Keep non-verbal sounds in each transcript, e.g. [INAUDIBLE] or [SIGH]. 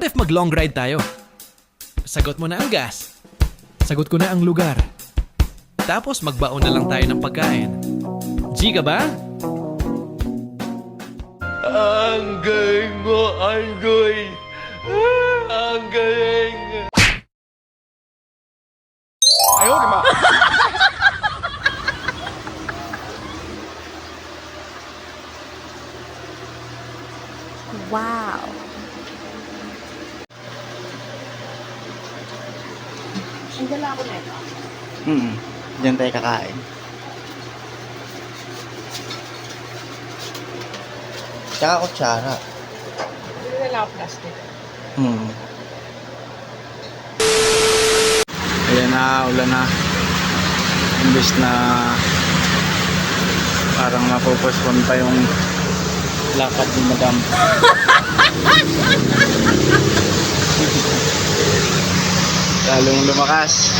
What if mag long ride tayo? Sagot mo na ang gas. Sagot ko na ang lugar. Tapos magbaon na lang tayo ng pagkain. G ka ba? Ang galing mo, Angoy! Ang galing! Ayaw, di ma! Wow. Ang dala ako na ito. Hmm. Diyan tayo kakain. Tsaka kutsara. Hindi nila ako plastic. Hmm. Ayan na, ulan na. Imbis na parang mapopospon pa yung lakad ni Madam. [LAUGHS] Lalong lumakas.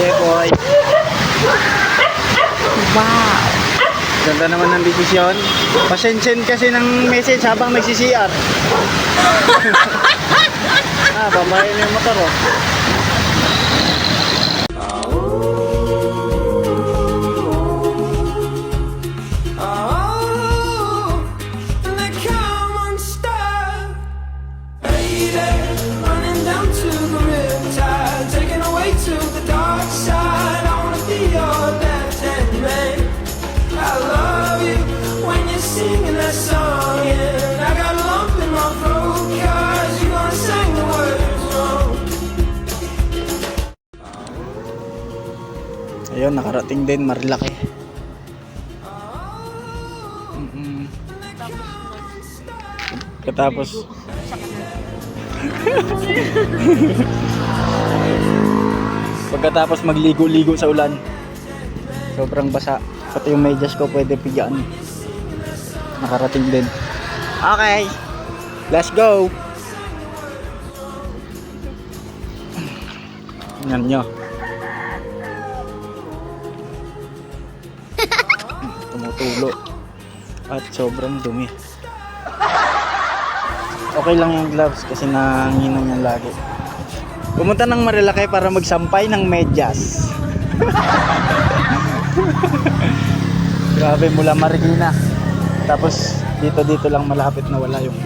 Yeah, boy. Wow. Ganda naman ng desisyon. Pasensyen kasi ng message habang nagsi-CR. [LAUGHS] ah, babae na yung motor. Oh, Ayun, nakarating din Marilaki. Mm-mm. Katapos [LAUGHS] Pagkatapos magligo-ligo sa ulan. Sobrang basa. Pati yung medyas ko pwede pigaan. Nakarating din. Okay. Let's go. Tingnan nyo. Tumutulo. At sobrang dumi. Okay lang yung gloves kasi nanginom yan lagi. Pumunta ng Marilaki para magsampay ng medyas. [LAUGHS] Grabe mula Marikina. Tapos dito dito lang malapit na wala yung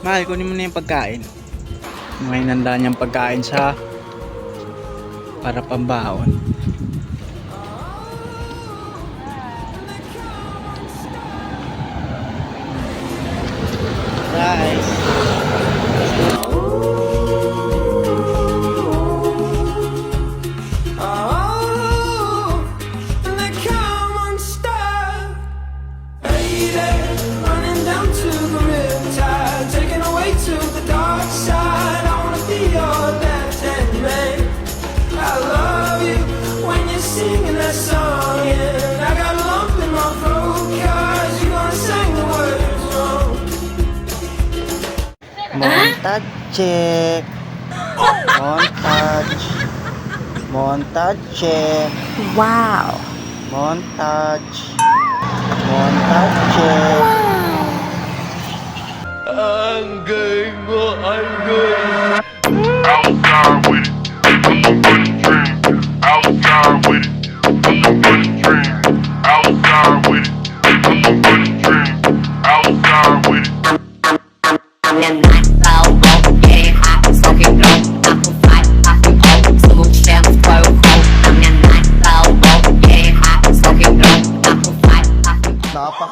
mahal kunin mo na yung pagkain. May nanda niyang pagkain sa para pambaon Montage check. Montage. Montage check. Wow. Montage. Montage check. Ang galing mo, Angoy! Outside with it, nothing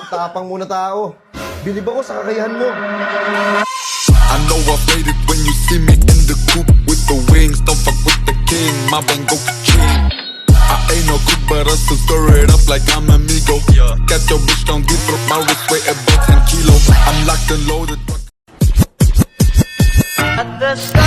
Tapak-tapang muna tao. Bilib ako sa kakayahan mo. I know I played it when you see me in the coop with the wings. Don't fuck with the king, my bang go ka-ching. I ain't no cook, but I still stir it up like I'm amigo. Catch your bitch, don't get broke, my wrist weigh about 10 kilo. I'm locked and loaded. At the starting